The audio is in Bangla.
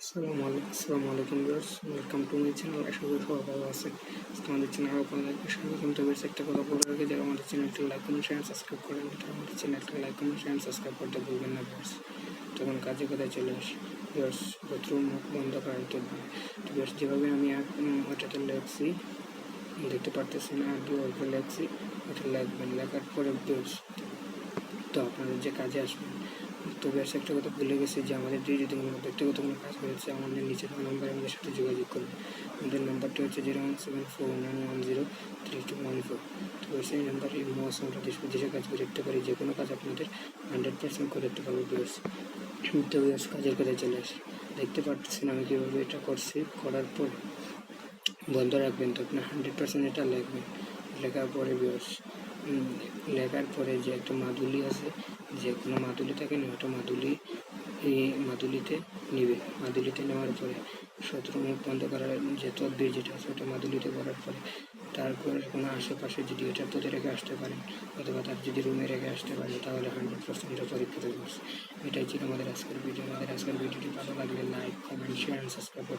আসসালামু আলাইকুম, আসসালামু viewers welcome to my channel আশা করি সবাই ভালো আজকে আমাদের চ্যানেল আপনাদেরকে স্বাগতম তো বেশ একটা কথা বলে রাখি যারা আমাদের চ্যানেলটি লাইক কমেন্ট শেয়ার সাবস্ক্রাইব করেন তারা আমাদের চ্যানেলটি লাইক কমেন্ট শেয়ার সাবস্ক্রাইব করতে ভুলবেন না ভিউয়ার্স তখন কাজে কথায় চলে আসি? ভিউয়ার্স শত্রু মুখ বন্ধ করার তো ভিউয়ার্স যেভাবে আমি ওটাতে লেখছি দেখতে পারতেছেন আর দু অল্প লেখছি ওটা লিখবেন লেখার পরে ভিউয়ার্স তো আপনাদের যে কাজে আসবেন তো ব্যবসা একটা কথা ভুলে গেছি যে আমাদের দিয়ে যদি কোনো ব্যক্তিগত কোনো কাজ হয়েছে, আমাদের নিচে দেওয়া নাম্বারে আমাদের সাথে যোগাযোগ করবেন আমাদের নাম্বারটি হচ্ছে zero one seven four nine one zero three two one four তো সেই নাম্বারে মোস আমরা দেশ বিদেশে কাজ করে দিতে পারি, যে কোনো কাজ আপনাদের হান্ড্রেড পার্সেন্ট করে দিতে পারব বিয়ার্স তো বিয়ার্স কাজের কথা চলে আসি। দেখতে পারতেছেন আমি কীভাবে এটা করছি। করার পর বন্ধ রাখবেন তো আপনার হান্ড্রেড পার্সেন্ট এটা লিখবেন। লেখার পরে বিয়ার্স লেখার পরে যে একটা মাদুলি আছে, যে কোনো মাদুলি থাকে না, ওটা মাদুলি মাদুলিতে নিবে। মাদুলিতে নেওয়ার পরে শত্রু মুখ বন্ধ করার যে তদবির যেটা আছে, ওটা মাদুলিতে করার পরে তারপরে কোনো আশেপাশে যদি এটা তোতে রেখে আসতে পারেন অথবা তার যদি রুমে রেখে আসতে পারে, তাহলে হান্ড্রেড পার্সেন্ট পরীক্ষিত করছে এটাই ছিল আমাদের আজকের ভিডিও আমাদের আজকের ভিডিওটি ভালো লাগলে লাইক কমেন্ট শেয়ার সাবস্ক্রাইব করতে